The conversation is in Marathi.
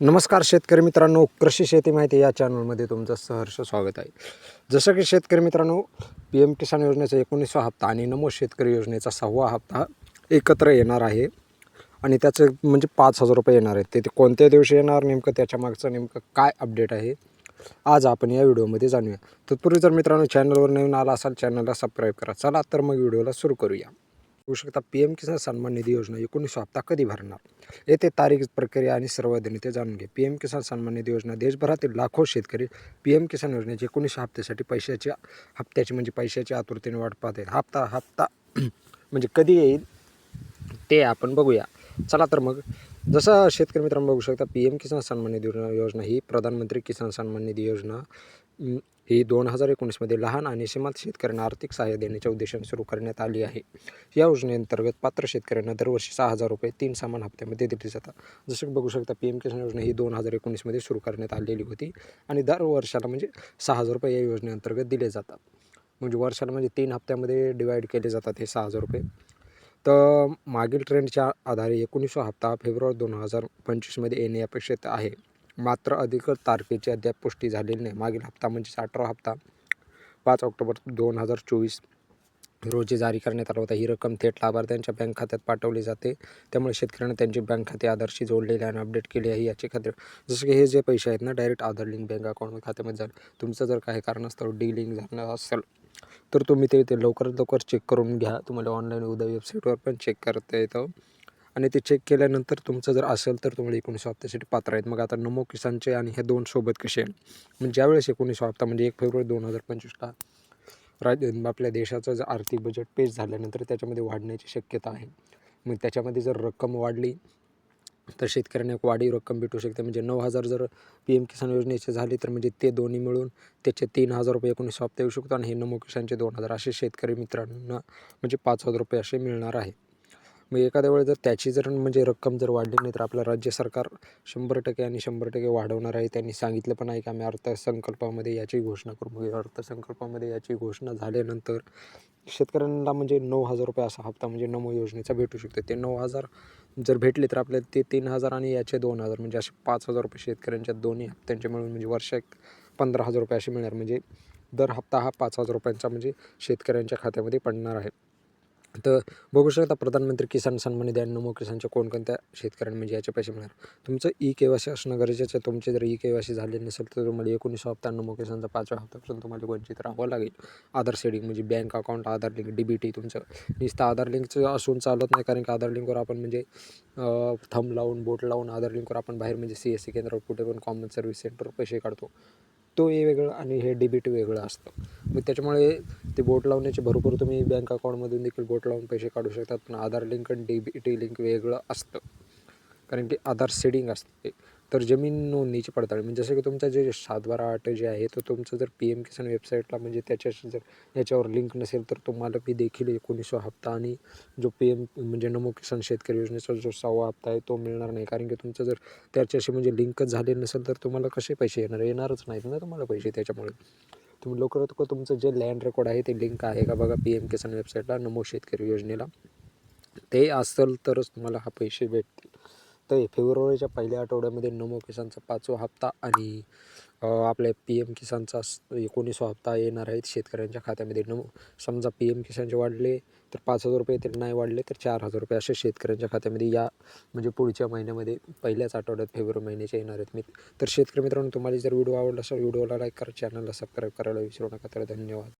नमस्कार शेतकरी मित्रांनो कृषी शेती माहिती या चॅनलमध्ये तुमचं सहर्ष स्वागत आहे. जसं की शेतकरी मित्रांनो पी एम किसान योजनेचा एकोणीसवा हप्ता आणि नमो शेतकरी योजनेचा सहावा हप्ता एकत्र येणार आहे. आणि त्याचं म्हणजे पाच हजार रुपये येणार आहेत. ते ते कोणत्या दिवशी येणार नेमकं त्याच्या मागचं नेमकं काय अपडेट आहे आज आपण या व्हिडिओमध्ये जाणूया. तत्पूर्वी जर मित्रांनो चॅनलवर नवीन आला असाल चॅनलला सबस्क्राईब करा. चला तर मग व्हिडिओला सुरू करूया. होऊ शकता पी एम किसान सन्मान निधी योजना एकोणीस हप्ता कधी भरणार? येथे तारीख प्रक्रिया आणि सर्व ते जाणून घे. पी एम किसान सन्मान निधी योजना देशभरातील लाखो शेतकरी पी एम किसान योजनेची एकोणीस हप्त्यासाठी पैशाच्या हप्त्याची म्हणजे पैशाची आतुरतेने वाट पाहत आहेत. हप्ता हप्ता म्हणजे कधी येईल ते आपण बघूया. चला तर मग जसं शेतकरी मित्रांनो बघू शकता पी एम किसान सन्मान निधी योजना योजना ही प्रधानमंत्री किसान सन्मान निधी योजना ही दोन हजार एकोणीसमध्ये लहान आणि सीमांत शेतकऱ्यांना आर्थिक सहाय्य देण्याच्या उद्देशाने सुरू करण्यात आली आहे. या योजनेअंतर्गत पात्र शेतकऱ्यांना दरवर्षी सहा हजार रुपये तीन समान हप्त्यामध्ये दिले जातात. जसं बघू शकता पी एम किसान योजना ही दोन हजार एकोणीसमध्ये सुरू करण्यात आलेली होती आणि दर वर्षाला म्हणजे सहा हजार रुपये या योजनेअंतर्गत दिले जातात. म्हणजे वर्षाला म्हणजे तीन हप्त्यामध्ये डिवाईड केले जातात हे सहा हजार रुपये. तर मागील ट्रेंडच्या आधारे एकोणीसवा हप्ता फेब्रुवारी दोन हजार पंचवीसमध्ये येणे अपेक्षित आहे. मात्र अधिकृत तारखेची अद्याप पुष्टी झालेली नाही. मागील हप्ता म्हणजे अठरा हप्ता पाच ऑक्टोबर दोन हजार चोवीस रोजी जारी करण्यात आला होता. ही रक्कम थेट लाभार्थ्यांच्या बँक खात्यात पाठवली जाते. त्यामुळे शेतकऱ्यांना त्यांचे बँक खाते आधारशी जोडलेले आणि अपडेट केले आहे याची खात्री. जसं की हे जे पैसे आहेत ना direct Aadhaar link bank account खात्यामध्ये जाईल तुमचं जर काही कारणास्तव डी लिंक झालं असेल तर तुम्ही ते ते लवकरात लवकर चेक करून घ्या. तुम्हाला ऑनलाईन उद्या वेबसाईटवर पण चेक करता येतं. आणि ते चेक केल्यानंतर तुमचं जर असेल तर तुम्हाला एकोणीस हप्त्यासाठी पात्र आहेत. मग आता नमो किसानचे आणि हे दोन सोबत कसे आहे मग ज्यावेळेस एकोणीसशे हप्ता म्हणजे एक फेब्रुवारी दोन हजार पंचवीसला राज्य आपल्या देशाचं जर आर्थिक बजेट पेश झाल्यानंतर त्याच्यामध्ये वाढण्याची शक्यता आहे. मग त्याच्यामध्ये जर रक्कम वाढली तर शेतकऱ्यांना एक वाढीव रक्कम भेटू शकते. म्हणजे नऊ हजार जर पी एम किसान योजनेचे झाले तर म्हणजे ते दोन्ही मिळून त्याचे तीन हजार रुपये एकोणीस हप्ता येऊ शकतो आणि हे नमो किसानचे दोन हजार असे शेतकरी मित्रांना म्हणजे पाच हजार रुपये असे मिळणार आहे. मग एखाद्या वेळेस जर त्याची जर म्हणजे रक्कम जर वाढली नाही तर आपलं राज्य सरकार शंभर टक्के आणि शंभर टक्के वाढवणार आहे. त्यांनी सांगितलं पण आहे की आम्ही अर्थसंकल्पामध्ये याची घोषणा करू. मग अर्थसंकल्पामध्ये याची घोषणा झाल्यानंतर शेतकऱ्यांना म्हणजे नऊ हजार रुपये असा हप्ता म्हणजे नमो योजनेचा भेटू शकतो. ते नऊ हजार जर भेटले तर आपल्याला ते तीन हजार आणि याचे दोन हजार म्हणजे असे पाच हजार रुपये शेतकऱ्यांच्या दोन्ही हप्त्यांचे मिळून म्हणजे वर्षाक पंधरा हजार रुपये असे मिळणार. म्हणजे दर हप्ता हा पाच हजार रुपयांचा म्हणजे शेतकऱ्यांच्या खात्यामध्ये पडणार आहे. तर बघू शकता प्रधानमंत्री किसान सन्मान निधी आणि नमो किसानच्या कोणकोणत्या शेतकऱ्यांना म्हणजे याचे पैसे मिळणार? तुमचं ई के वाय सी असणं गरजेचं आहे. तुमचे जर ई के वाय सी झाले नसेल तर तुम्हाला एकोणीस हप्ता नमो किसानचा पाचव्या हप्त्यापासून तुम्हाला वंचित राहावं लागेल. आधार सेडिंग म्हणजे bank account Aadhaar link D B T तुमचं. नुसतं आधार लिंकचं असून चालत नाही कारण की आधार लिंकवर आपण म्हणजे थंब लावून बोट लावून आधार लिंकवर आपण बाहेर म्हणजे सी एस सी केंद्रावर कुठे पण कॉमन सर्व्हिस सेंटरवर पैसे काढतो. तो हे वेगळं आणि हे डी बी टी वेगळं असतं. मग त्याच्यामुळे ते बोट लावण्याचे भरपूर तुम्ही बँक अकाउंटमधून देखील बोट लावून पैसे काढू शकतात पण आधार लिंक आणि डी बी टी लिंक वेगळं असतं. कारण की आधार सेडिंग असते. तर जमीन नोंदणीची पडताळणी म्हणजे जसं की तुमचं जे सात बारा आठ जे आहे तो तुमचं जर पी एम किसान वेबसाईटला म्हणजे त्याच्याशी जर याच्यावर लिंक नसेल तर तुम्हाला मी देखील एकोणीसवा हप्ता आणि जो पी एम म्हणजे नमो किसान शेतकरी योजनेचा जो सहावा हप्ता आहे तो मिळणार नाही. कारण की तुमचं जर त्याच्याशी म्हणजे लिंकच झाले नसेल तर तुम्हाला कसे पैसे येणार? येणारच नाहीत ना तुम्हाला पैसे त्याच्यामुळे. तुम्ही लवकरात लवकर तुमचं जे लँड रेकॉर्ड आहे ते लिंक आहे का बघा पी एम किसान वेबसाईटला नमो शेतकरी योजनेला. ते असेल तरच तुम्हाला हा पैसे भेटतील. तर हे फेब्रुवारीच्या पहिल्या आठवड्यामध्ये नमो किसानचा पाचवा हप्ता आणि आपल्या पी एम किसानचा एकोणीसवा हप्ता येणार आहेत शेतकऱ्यांच्या खात्यामध्ये नमो समजा पी एम किसानचे वाढले तर पाच हजार रुपये तर नाही वाढले तर चार हजार रुपये असे शेतकऱ्यांच्या खात्यामध्ये या म्हणजे पुढच्या महिन्यामध्ये पहिल्याच आठवड्यात फेब्रुवारी महिन्याचे येणार आहेत. मी तर शेतकरी मित्रांनो तुम्हाला जर व्हिडिओ आवडला असेल व्हिडिओला लाईक करा चॅनलला सबस्क्राईब करायला विसरू नका. तर धन्यवाद.